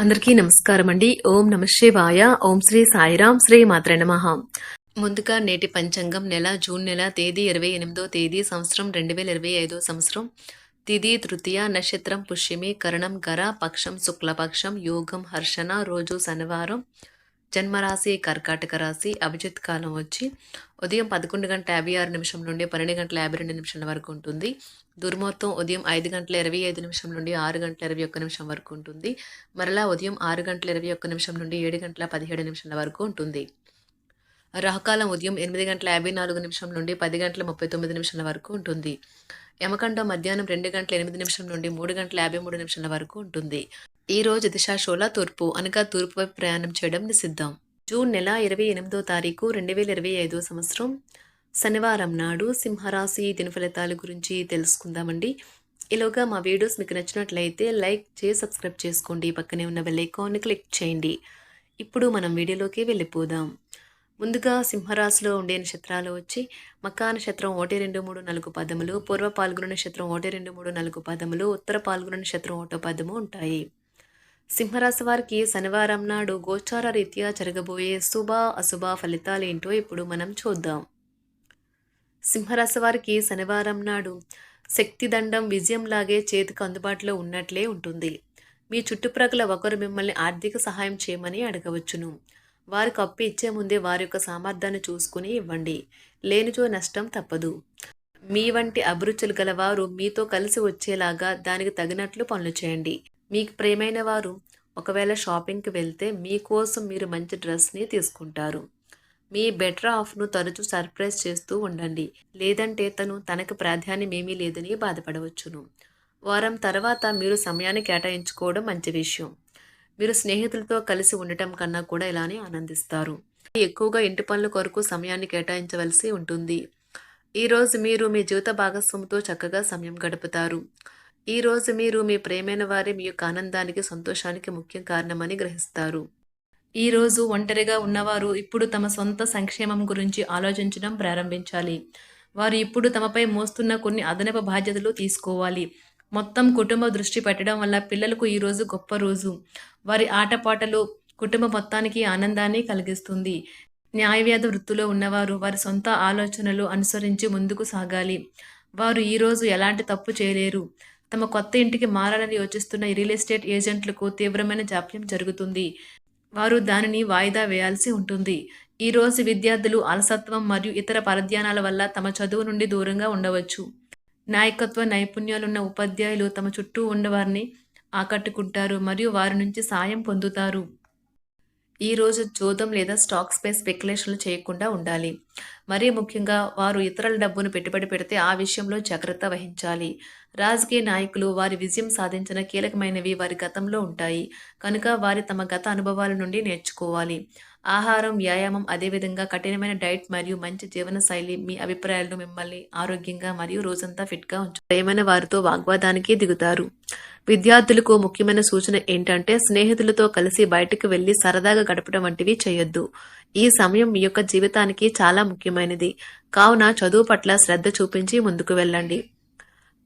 అందరికీ నమస్కారం అండి. ఓం నమ శివాయ. ఓం శ్రీ సాయిరాం శ్రీ మాత్ర నమ. ముందుగా నేటి పంచాంగం నెల జూన్ నెల తేదీ ఇరవై ఎనిమిదో తేదీ సంవత్సరం రెండు వేల ఇరవై ఐదో సంవత్సరం. తిది తృతీయ నక్షత్రం పుష్యమి కరణం గర పక్షం శుక్లపక్షం యోగం హర్షణ రోజు శనివారం. జన్మరాశి కర్కాటక రాశి అభిజిత్ కాలం వచ్చి ఉదయం పదకొండు గంటల యాభై ఆరు నిమిషం నుండి పన్నెండు గంటల యాభై రెండు నిమిషాల వరకు ఉంటుంది. దుర్ముహూర్తం ఉదయం ఐదు గంటల ఇరవై ఐదు నిమిషం నుండి ఆరు గంటల ఇరవై ఒక్క నిమిషం వరకు ఉంటుంది. మరలా ఉదయం ఆరు గంటల ఇరవై ఒక్క నిమిషం నుండి ఏడు గంటల పదిహేడు నిమిషాల వరకు ఉంటుంది. రాహుకాలం ఉదయం ఎనిమిది గంటల యాభై నాలుగు నిమిషం నుండి పది గంటల ముప్పై తొమ్మిది నిమిషాల వరకు ఉంటుంది. యమకండం మధ్యాహ్నం రెండు గంటల ఎనిమిది నిమిషం నుండి మూడు గంటల యాభై మూడు నిమిషాల వరకు ఉంటుంది. ఈ రోజు దిశాశోళ తూర్పు అనగా తూర్పు వైపు ప్రయాణం చేయడం నిషిద్ధం. జూన్ నెల ఇరవై ఎనిమిదో తారీఖు రెండు వేల ఇరవై ఐదో సంవత్సరం శనివారం నాడు సింహరాశి దినఫలితాల గురించి తెలుసుకుందామండి. ఈలోగా మా వీడియోస్ మీకు నచ్చినట్లయితే లైక్ చేసి సబ్స్క్రైబ్ చేసుకోండి. పక్కనే ఉన్న బెల్ క్లిక్ చేయండి. ఇప్పుడు మనం వీడియోలోకి వెళ్ళిపోదాం. ముందుగా సింహరాశిలో ఉండే నక్షత్రాలు వచ్చి మకా నక్షత్రం ఒకటి రెండు మూడు నాలుగు పదములు పూర్వ పాల్గొన నక్షత్రం ఒకటి రెండు మూడు నాలుగు పదములు ఉత్తర పాల్గొన నక్షత్రం ఒకటో పదము ఉంటాయి. సింహరాశి వారికి శనివారం నాడు గోచార రీత్యా జరగబోయే శుభ అశుభ ఫలితాలేంటో ఇప్పుడు మనం చూద్దాం. సింహరాశి వారికి శనివారం నాడు శక్తిదండం విజయంలాగే చేతికి అందుబాటులో ఉన్నట్లే ఉంటుంది. మీ చుట్టుప్రక్కల ఒకరు మిమ్మల్ని ఆర్థిక సహాయం చేయమని అడగవచ్చును. వారికి అప్పు ఇచ్చే ముందే వారి యొక్క సామర్థ్యాన్ని చూసుకుని ఇవ్వండి. లేనిచో నష్టం తప్పదు. మీ వంటి అభిరుచులు గలవారు మీతో కలిసి వచ్చేలాగా దానికి తగినట్లు పనులు చేయండి. మీకు ప్రేమైన వారు ఒకవేళ షాపింగ్కి వెళ్తే మీకోసం మీరు మంచి డ్రెస్ని తీసుకుంటారు. మీ బెటర్ ఆఫ్ను తరచూ సర్ప్రైజ్ చేస్తూ ఉండండి. లేదంటే తను తనకు ప్రాధాన్యం ఏమీ లేదని బాధపడవచ్చును. వారం తర్వాత మీరు సమయాన్ని కేటాయించుకోవడం మంచి విషయం. మీరు స్నేహితులతో కలిసి ఉండటం కన్నా కూడా ఇలానే ఆనందిస్తారు. ఎక్కువగా ఇంటి పనుల కొరకు సమయాన్ని కేటాయించవలసి ఉంటుంది. ఈరోజు మీరు మీ జీవిత భాగస్వామితో చక్కగా సమయం గడుపుతారు. ఈరోజు మీరు మీ ప్రేమైన వారి మీ యొక్క ఆనందానికి సంతోషానికి ముఖ్య కారణమని గ్రహిస్తారు. ఈరోజు ఒంటరిగా ఉన్నవారు ఇప్పుడు తమ సొంత సంక్షేమం గురించి ఆలోచించడం ప్రారంభించాలి. వారు ఇప్పుడు తమపై మోస్తున్న కొన్ని అదనపు బాధ్యతలు తీసుకోవాలి. మొత్తం కుటుంబ దృష్టి పెట్టడం వల్ల పిల్లలకు ఈరోజు గొప్ప రోజు. వారి ఆటపాటలు కుటుంబ మొత్తానికి ఆనందాన్ని కలిగిస్తుంది. న్యాయవ్యాధ వృత్తిలో ఉన్నవారు వారి సొంత ఆలోచనలు అనుసరించి ముందుకు సాగాలి. వారు ఈరోజు ఎలాంటి తప్పు చేయలేరు. తమ కొత్త ఇంటికి మారాలని యోచిస్తున్న ఈ రియల్ ఎస్టేట్ ఏజెంట్లకు తీవ్రమైన జాప్యం జరుగుతుంది. వారు దానిని వాయిదా వేయాల్సి ఉంటుంది. ఈరోజు విద్యార్థులు అలసత్వం మరియు ఇతర పరధ్యానాల వల్ల తమ చదువు నుండి దూరంగా ఉండవచ్చు. నాయకత్వ నైపుణ్యాలున్న ఉపాధ్యాయులు తమ చుట్టూ ఉన్నవారిని ఆకట్టుకుంటారు మరియు వారి నుంచి సాయం పొందుతారు. ఈ రోజు జోదం లేదా స్టాక్స్పై స్పెక్యులేషన్లు చేయకుండా ఉండాలి. మరీ ముఖ్యంగా వారు ఇతరుల డబ్బును పెట్టుబడి పెడితే ఆ విషయంలో జాగ్రత్త వహించాలి. రాజకీయ నాయకులు వారి విజయం సాధించిన కీలకమైనవి వారి గతంలో ఉంటాయి. కనుక వారి తమ గత అనుభవాల నుండి నేర్చుకోవాలి. ఆహారం వ్యాయామం అదేవిధంగా కఠినమైన డైట్ మరియు మంచి జీవన శైలి మీ అభిప్రాయాలను మిమ్మల్ని ఆరోగ్యంగా మరియు రోజంతా ఫిట్గా ఉంచు ప్రేమైన వారితో వాగ్వాదానికి దిగుతారు. విద్యార్థులకు ముఖ్యమైన సూచన ఏంటంటే స్నేహితులతో కలిసి బయటకు వెళ్ళి సరదాగా గడపడం వంటివి చేయొద్దు. ఈ సమయం మీ యొక్క జీవితానికి చాలా ముఖ్యమైనది. కావున చదువు పట్ల శ్రద్ధ చూపించి ముందుకు వెళ్ళండి.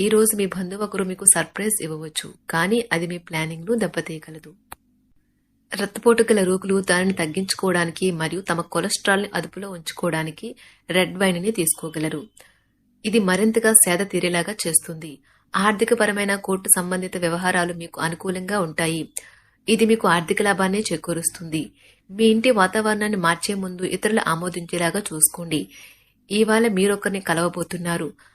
ఈ రోజు మీ బంధువు ఒకరు మీకు సర్ప్రైజ్ ఇవ్వవచ్చు కానీ అది మీ ప్లానింగ్ను దెబ్బతీయగలదు. రక్తపోటు గల రోగులు దానిని తగ్గించుకోవడానికి మరియు తమ కొలెస్ట్రాల్ని అదుపులో ఉంచుకోవడానికి రెడ్ వైన్ని తీసుకోగలరు. ఇది మరింతగా సేద తీరేలాగా చేస్తుంది. ఆర్థికపరమైన కోర్టు సంబంధిత వ్యవహారాలు మీకు అనుకూలంగా ఉంటాయి. ఇది మీకు ఆర్థిక లాభాన్ని చేకూరుస్తుంది. మీ ఇంటి వాతావరణాన్ని మార్చే ముందు ఇతరులు ఆమోదించేలాగా చూసుకోండి. ఇవాళ మీరొకరిని కలవబోతున్నారు.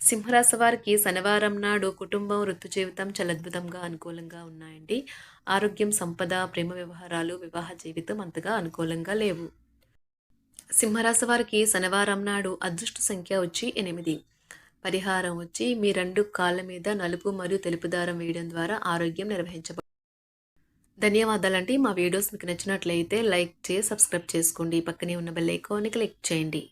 సింహరాశి వారికి శనివారం నాడు కుటుంబం వృత్తి జీవితం చాలా అద్భుతంగా అనుకూలంగా ఉన్నాయండి. ఆరోగ్యం సంపద ప్రేమ వ్యవహారాలు వివాహ జీవితం అంతగా అనుకూలంగా లేవు. సింహరాశి వారికి శనివారం నాడు అదృష్ట సంఖ్య వచ్చి ఎనిమిది. పరిహారం వచ్చి మీ రెండు కాళ్ళ మీద నలుపు మరియు తెలుపు దారం వేయడం ద్వారా ఆరోగ్యం నిర్వహించబడు ధన్యవాదాలండి. మా వీడియోస్ మీకు నచ్చినట్లయితే లైక్ చేసి సబ్స్క్రైబ్ చేసుకోండి. పక్కనే ఉన్న బెల్ ఐకాన్ని క్లిక్ చేయండి.